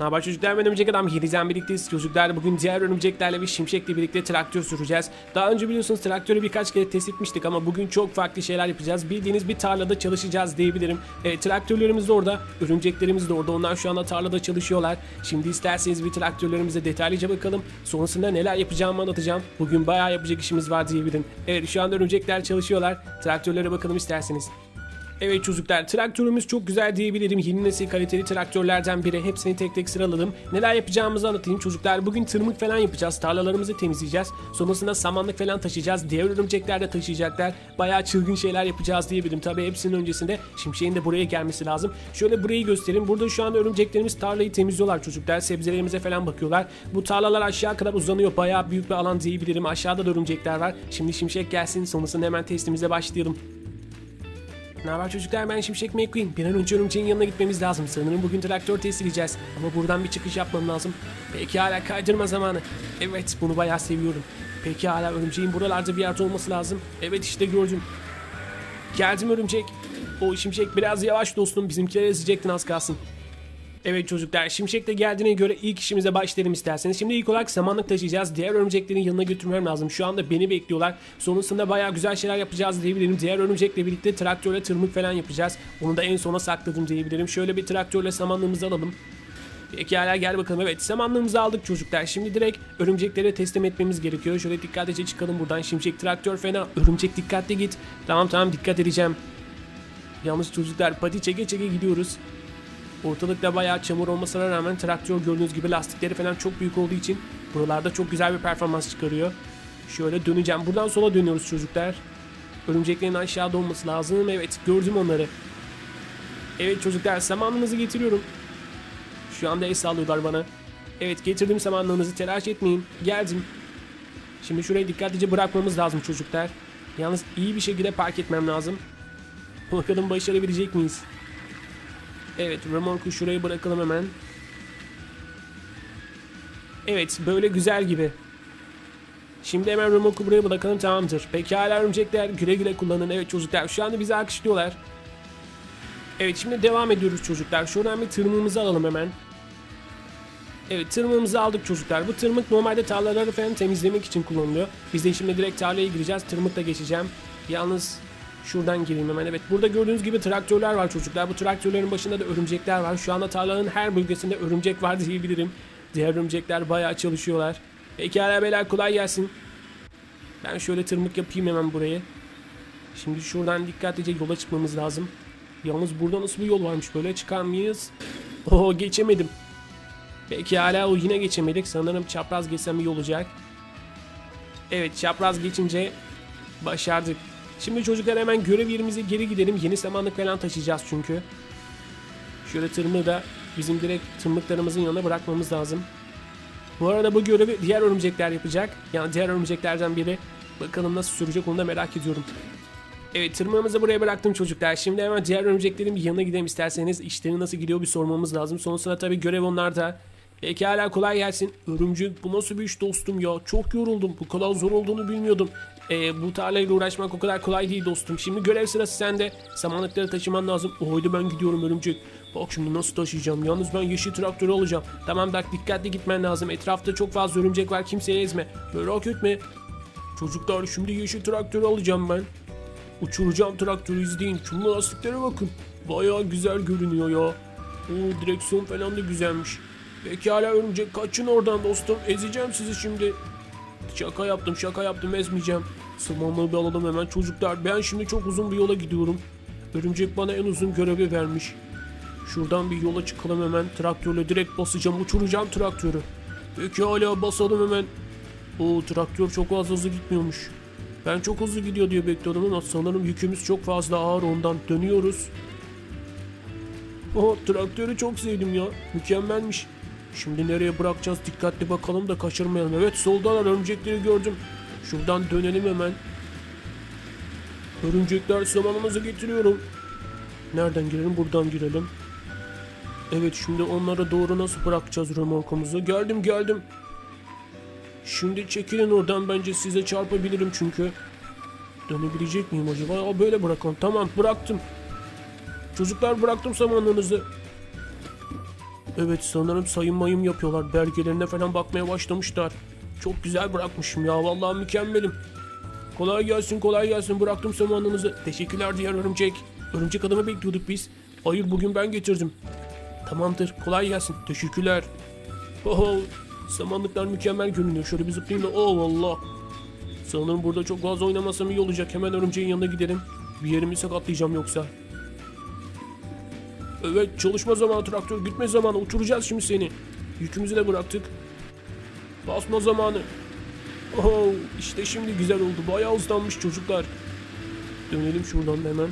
Ne haber çocuklar ben Örümcek Adam Yeliz'den birlikteyiz. Çocuklar bugün diğer örümceklerle ve Şimşek'le birlikte traktör süreceğiz. Daha önce biliyorsunuz traktörü birkaç kere test etmiştik ama bugün çok farklı şeyler yapacağız. Bildiğiniz bir tarlada çalışacağız diyebilirim. E, traktörlerimiz de orada, örümceklerimiz de orada. Onlar şu anda tarlada çalışıyorlar. Şimdi isterseniz bir traktörlerimize detaylıca bakalım. Sonrasında neler yapacağımı anlatacağım. Bugün bayağı yapacak işimiz var diyebilirim. Evet şu anda örümcekler çalışıyorlar. Traktörlere bakalım isterseniz. Evet çocuklar traktörümüz çok güzel diyebilirim. Yeni nesil kaliteli traktörlerden biri. Hepsini tek tek sıraladım. Neler yapacağımızı anlatayım çocuklar. Bugün tırmık falan yapacağız. Tarlalarımızı temizleyeceğiz. Sonrasında samanlık falan taşıyacağız. Diğer örümcekler de taşıyacaklar. Bayağı çılgın şeyler yapacağız diyebilirim. Tabii hepsinin öncesinde şimşeğin de buraya gelmesi lazım. Şöyle burayı göstereyim. Burada şu anda örümceklerimiz tarlayı temizliyorlar çocuklar. Sebzelerimize falan bakıyorlar. Bu tarlalar aşağı kadar uzanıyor. Bayağı büyük bir alan diyebilirim. Aşağıda da örümcekler var. Şimdi şimşek gelsin. Sonrasında hemen testimize başlayalım. Ne haber çocuklar ben Şimşek McQueen. Bir an önce örümceğin yanına gitmemiz lazım. Sanırım bugün traktör test edeceğiz. Ama buradan bir çıkış yapmam lazım. Peki hala kaydırma zamanı. Evet bunu bayağı seviyorum. Peki hala örümceğin buralarda bir yerde olması lazım. Evet işte gördüm. Geldim örümcek. O Şimşek biraz yavaş dostum. Bizimkileri ezecektin az kalsın. Evet çocuklar Şimşek de geldiğine göre ilk işimize başlayalım isterseniz. Şimdi ilk olarak samanlık taşıyacağız. Diğer örümceklerin yanına götürmem lazım. Şu anda beni bekliyorlar. Sonrasında bayağı güzel şeyler yapacağız diyebilirim. Diğer örümcekle birlikte traktörle tırmık falan yapacağız. Onu da en sona sakladım diyebilirim. Şöyle bir traktörle samanlığımızı alalım. Pekala gel bakalım. Evet samanlığımızı aldık çocuklar. Şimdi direkt örümceklere teslim etmemiz gerekiyor. Şöyle dikkatlice çıkalım buradan. Şimşek traktör fena. Örümcek dikkatli git. Tamam tamam dikkat edeceğim. Yalnız çocuklar pati çeke çeke gidiyoruz. Ortalıkta bayağı çamur olmasına rağmen traktör gördüğünüz gibi lastikleri falan çok büyük olduğu için buralarda çok güzel bir performans çıkarıyor. Şöyle döneceğim. Buradan sola dönüyoruz çocuklar. Örümceklerin aşağıda olması lazım. Evet gördüm onları. Evet çocuklar samanlığınızı getiriyorum. Şu anda el sallıyorlar bana. Evet getirdim samanlığınızı telaş etmeyin. Geldim. Şimdi şurayı dikkatlice bırakmamız lazım çocuklar. Yalnız iyi bir şekilde park etmem lazım. Bakalım başarabilecek miyiz? Evet remorku şuraya bırakalım hemen. Evet böyle güzel gibi. Şimdi hemen remorku buraya bırakalım tamamdır. Pekala örümcekler güle güle kullanın. Evet çocuklar şu anda bizi alkışlıyorlar. Evet şimdi devam ediyoruz çocuklar. Şuradan bir tırmığımızı alalım hemen. Evet tırmığımızı aldık çocuklar. Bu tırmık normalde tarlaları falan temizlemek için kullanılıyor. Biz de şimdi direkt tarlaya gireceğiz. Tırmıkla geçeceğim. Yalnız şuradan gireyim hemen. Evet burada gördüğünüz gibi traktörler var çocuklar. Bu traktörlerin başında da örümcekler var. Şu anda tarlanın her bölgesinde örümcek var diyebilirim. Diğer örümcekler bayağı çalışıyorlar. Pekala beyler kolay gelsin. Ben şöyle tırmık yapayım hemen burayı. Şimdi şuradan dikkatlice yola çıkmamız lazım. Yalnız burada nasıl bir yol varmış böyle çıkar mıyız? Oo geçemedim. Peki hala o yine geçemedik. Sanırım çapraz geçsem iyi olacak. Evet çapraz geçince başardık. Şimdi çocuklar hemen görev yerimize geri gidelim. Yeni samanlık falan taşıyacağız çünkü. Şöyle tırmığı da bizim direkt tırmıklarımızın yanına bırakmamız lazım. Bu arada bu görevi diğer örümcekler yapacak. Yani diğer örümceklerden biri. Bakalım nasıl sürecek onu da merak ediyorum. Evet tırmığımızı buraya bıraktım çocuklar. Şimdi hemen diğer örümceklerin bir yanına gidelim isterseniz. İşleri nasıl gidiyor bir sormamız lazım. Sonrasında tabii görev onlarda. Pekala kolay gelsin. Örümcek bu nasıl bir iş dostum ya. Çok yoruldum. Bu kadar zor olduğunu bilmiyordum. Ee, bu tarlayla uğraşmak o kadar kolay değil dostum. Şimdi görev sırası sende. Samanlıkları taşıman lazım. O haydi ben gidiyorum örümcek. Bak şimdi nasıl taşıyacağım. Yalnız ben yeşil traktörü alacağım. Tamam bak dikkatli gitmen lazım. Etrafta çok fazla örümcek var. Kimseyi ezme. Merak etme. Çocuklar şimdi yeşil traktörü alacağım ben. Uçuracağım traktörü izleyin. Şu lastiklere bakın. Bayağı güzel görünüyor ya. Oo direksiyon falan da güzelmiş. Pekala örümcek kaçın oradan dostum. Ezeceğim sizi şimdi. Şaka yaptım şaka yaptım ezmeyeceğim. Samanlığı bir alalım hemen çocuklar. Ben şimdi çok uzun bir yola gidiyorum. Örümcek bana en uzun görevi vermiş. Şuradan bir yola çıkalım hemen. Traktörle direkt basacağım. Uçuracağım traktörü. Pekala basalım hemen. Oo traktör çok az hızlı gitmiyormuş. Ben çok hızlı gidiyor diye bekliyordum ama sanırım yükümüz çok fazla ağır ondan dönüyoruz. Oh traktörü çok sevdim ya. Mükemmelmiş. Şimdi nereye bırakacağız dikkatli bakalım da kaçırmayalım. Evet soldalar örümcekleri gördüm. Şuradan dönelim hemen. Örümcekler samanımızı getiriyorum. Nereden girelim? Buradan girelim. Evet şimdi onlara doğru nasıl bırakacağız remorkumuzu? Geldim geldim. Şimdi çekilin oradan bence size çarpabilirim çünkü. Dönebilecek miyim acaba? Aa, böyle bırakalım. Tamam bıraktım. Çocuklar bıraktım samanlarınızı. Evet sanırım sayım mayım yapıyorlar. Belgelerine falan bakmaya başlamışlar. Çok güzel bırakmışım ya. Vallahi mükemmelim. Kolay gelsin kolay gelsin. Bıraktım samanınızı. Teşekkürler diğer örümcek. Örümcek adamı bekliyorduk biz. Hayır bugün ben getirdim. Tamamdır kolay gelsin. Teşekkürler. Oho samanlıklar mükemmel görünüyor. Şöyle bir zıplayayım da. Oh Allah. Sanırım burada çok fazla oynamasam iyi olacak. Hemen örümceğin yanına gidelim. Bir yerimi sakatlayacağım yoksa. Evet çalışma zamanı traktör gitme zamanı uçuracağız şimdi seni. Yükümüzü de bıraktık. Basma zamanı. Oh işte şimdi güzel oldu. Bayağı hızlanmış çocuklar. Dönelim şuradan da hemen.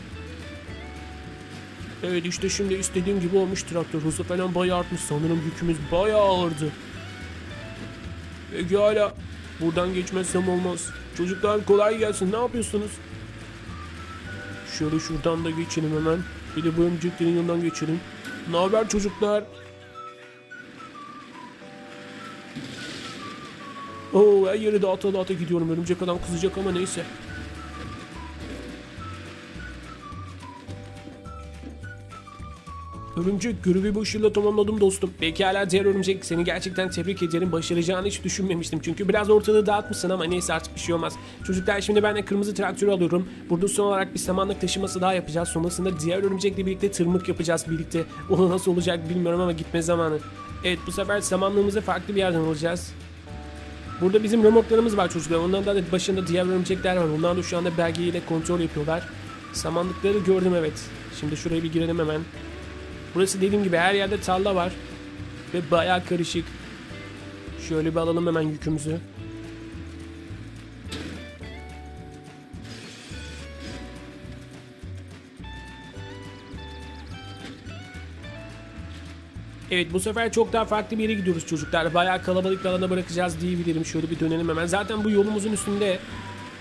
Evet işte şimdi istediğim gibi olmuş traktör. Hızı falan bayağı artmış. Sanırım yükümüz bayağı ağırdı. Peki hala buradan geçmezsem olmaz. Çocuklar kolay gelsin. Ne yapıyorsunuz? Şöyle şuradan da geçelim hemen. Bir de bu örümceklerin yanından geçelim. Ne haber çocuklar? Oo her yeri dağıta dağıta gidiyorum. Örümcek adam kızacak ama neyse. Örümcek görevi başıyla tamamladım dostum. Pekala diğer örümcek seni gerçekten tebrik ederim. Başaracağını hiç düşünmemiştim. Çünkü biraz ortalığı dağıtmışsın ama neyse artık bir şey olmaz. Çocuklar şimdi ben de kırmızı traktörü alıyorum. Burada son olarak bir samanlık taşıması daha yapacağız. Sonrasında diğer örümcekle birlikte tırmık yapacağız birlikte. O nasıl olacak bilmiyorum ama gitme zamanı. Evet bu sefer samanlığımızı farklı bir yerden alacağız. Burada bizim remorklarımız var çocuklar. Onların da başında diğer örümcekler var. Onlar da şu anda belgeyle kontrol yapıyorlar. Samanlıkları gördüm evet. Şimdi şuraya bir girelim hemen. Burası dediğim gibi her yerde tarla var. Ve bayağı karışık. Şöyle bir alalım hemen yükümüzü. Evet bu sefer çok daha farklı bir yere gidiyoruz çocuklar. Bayağı kalabalık bir alana bırakacağız diyebilirim. Şöyle bir dönelim hemen. Zaten bu yolumuzun üstünde.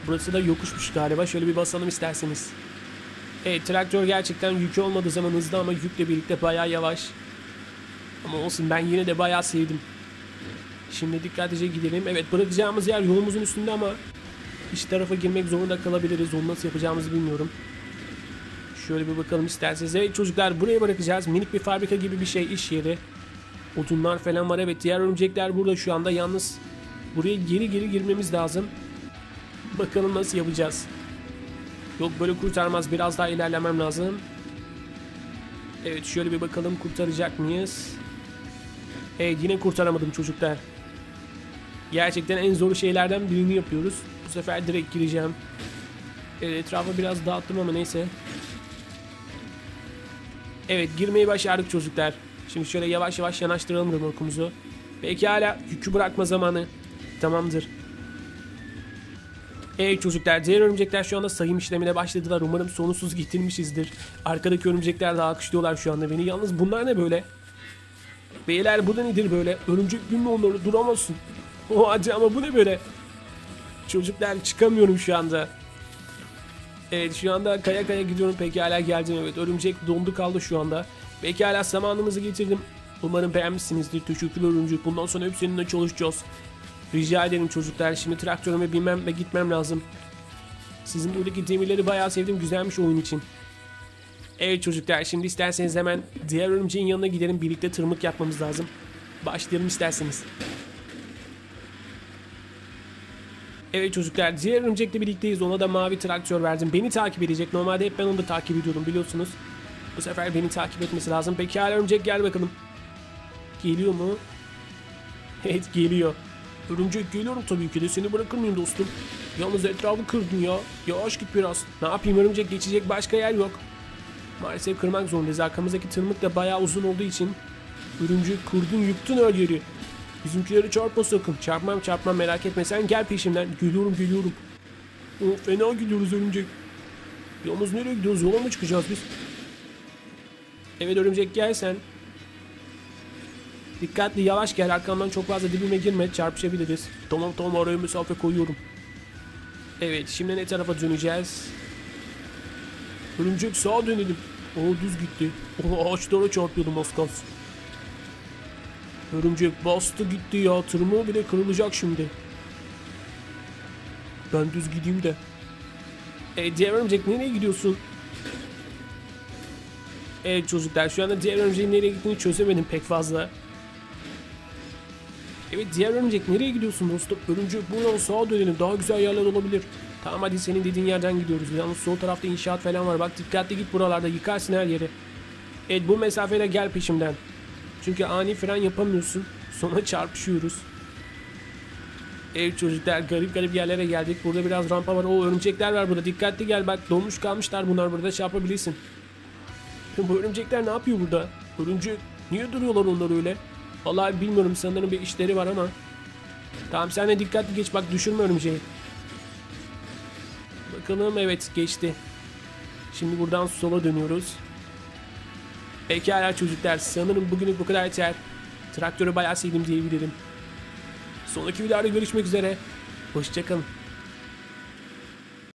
Burası da yokuşmuş galiba. Şöyle bir basalım isterseniz. Evet traktör gerçekten yükü olmadığı zaman hızlı ama yükle birlikte bayağı yavaş. Ama olsun ben yine de bayağı sevdim. Şimdi dikkatlice gidelim. Evet bırakacağımız yer yolumuzun üstünde ama iç tarafa girmek zorunda kalabiliriz. Onu nasıl yapacağımızı bilmiyorum. Şöyle bir bakalım isterseniz. Evet çocuklar buraya bırakacağız. Minik bir fabrika gibi bir şey iş yeri. Odunlar falan var. Evet diğer örümcekler burada şu anda. Yalnız buraya geri geri girmemiz lazım. Bakalım nasıl yapacağız. Yok böyle kurtarmaz. Biraz daha ilerlemem lazım. Evet şöyle bir bakalım kurtaracak mıyız? Evet yine kurtaramadım çocuklar. Gerçekten en zor şeylerden birini yapıyoruz. Bu sefer direkt gireceğim. Evet etrafı biraz dağıttım ama neyse. Evet girmeyi başardık çocuklar. Şimdi şöyle yavaş yavaş yanaştıralım remorkumuzu. Peki hala yükü bırakma zamanı. Tamamdır. Evet çocuklar diğer örümcekler şu anda sayım işlemine başladılar. Umarım sorunsuz getirmişizdir. Arkadaki örümcekler de alkışlıyorlar şu anda beni. Yalnız bunlar ne böyle? Beyler bu da nedir böyle? Örümcek gün mü onları duramazsın. O acı ama bu ne böyle? Çocuklar çıkamıyorum şu anda. Evet şu anda kaya kaya gidiyorum peki hala geldim evet örümcek dondu kaldı şu anda. Peki hala zamanımızı getirdim. Umarım beğenmişsinizdir. Teşekkürler örümcek. Bundan sonra hep seninle çalışacağız. Rica ederim çocuklar. Şimdi traktörüme binmem ve gitmem lazım. Sizin buradaki demirleri bayağı sevdim. Güzelmiş oyun için. Evet çocuklar şimdi isterseniz hemen diğer örümceğin yanına gidelim. Birlikte tırmık yapmamız lazım. Başlayalım isterseniz. Evet çocuklar diğer örümcekle birlikteyiz. Ona da mavi traktör verdim. Beni takip edecek. Normalde hep ben onu da takip ediyordum biliyorsunuz. Bu sefer beni takip etmesi lazım. Peki hala örümcek gel bakalım. Geliyor mu? Evet geliyor. Örümcek geliyorum tabii ki de seni bırakır mıyım dostum? Yalnız etrafı kırdın ya. Yavaş git biraz. Ne yapayım örümcek geçecek başka yer yok. Maalesef kırmak zorundayız. Arkamızdaki tırmık da bayağı uzun olduğu için. Örümcek kırdın yıktın her yeri. Bizimkileri çarpma sakın. Çarpmam çarpmam merak etme sen gel peşimden. Geliyorum geliyorum. O, fena gidiyoruz örümcek. Yalnız nereye gidiyoruz? Yola mı çıkacağız biz? Evet örümcek gel sen. Dikkatli yavaş gel arkamdan çok fazla dibime girme çarpışabiliriz. Tamam tamam araya mesafe koyuyorum. Evet şimdi ne tarafa döneceğiz? Örümcek sağa dönelim. O düz gitti. O ağaçlara çarpıyordum az kalsın. Örümcek bastı gitti ya tırmığı bile kırılacak şimdi. Ben düz gideyim de. E diğer örümcek nereye gidiyorsun? Evet çocuklar şu anda diğer örümceğin nereye gittiğini çözemedim pek fazla. Evet diğer örümcek nereye gidiyorsun dostum? Örümcek buradan sağa dönelim daha güzel yerler olabilir. Tamam hadi senin dediğin yerden gidiyoruz. Yalnız sol tarafta inşaat falan var. Bak dikkatli git buralarda yıkarsın her yeri. Evet bu mesafeyle gel peşimden. Çünkü ani fren yapamıyorsun. Sonra çarpışıyoruz. Evet çocuklar garip garip yerlere geldik. Burada biraz rampa var. O örümcekler var burada. Dikkatli gel bak donmuş kalmışlar bunlar burada şey yapabilirsin. Bu örümcekler ne yapıyor burada? Örümcek niye duruyorlar onlar öyle? Vallahi bilmiyorum sanırım bir işleri var ama. Tamam sen de dikkatli geç bak düşürme örümceği. Bakalım evet geçti. Şimdi buradan sola dönüyoruz. Pekala çocuklar sanırım bugünlük bu kadar yeter. Traktörü bayağı sevdim diyebilirim. Sonraki videoda görüşmek üzere. Hoşçakalın.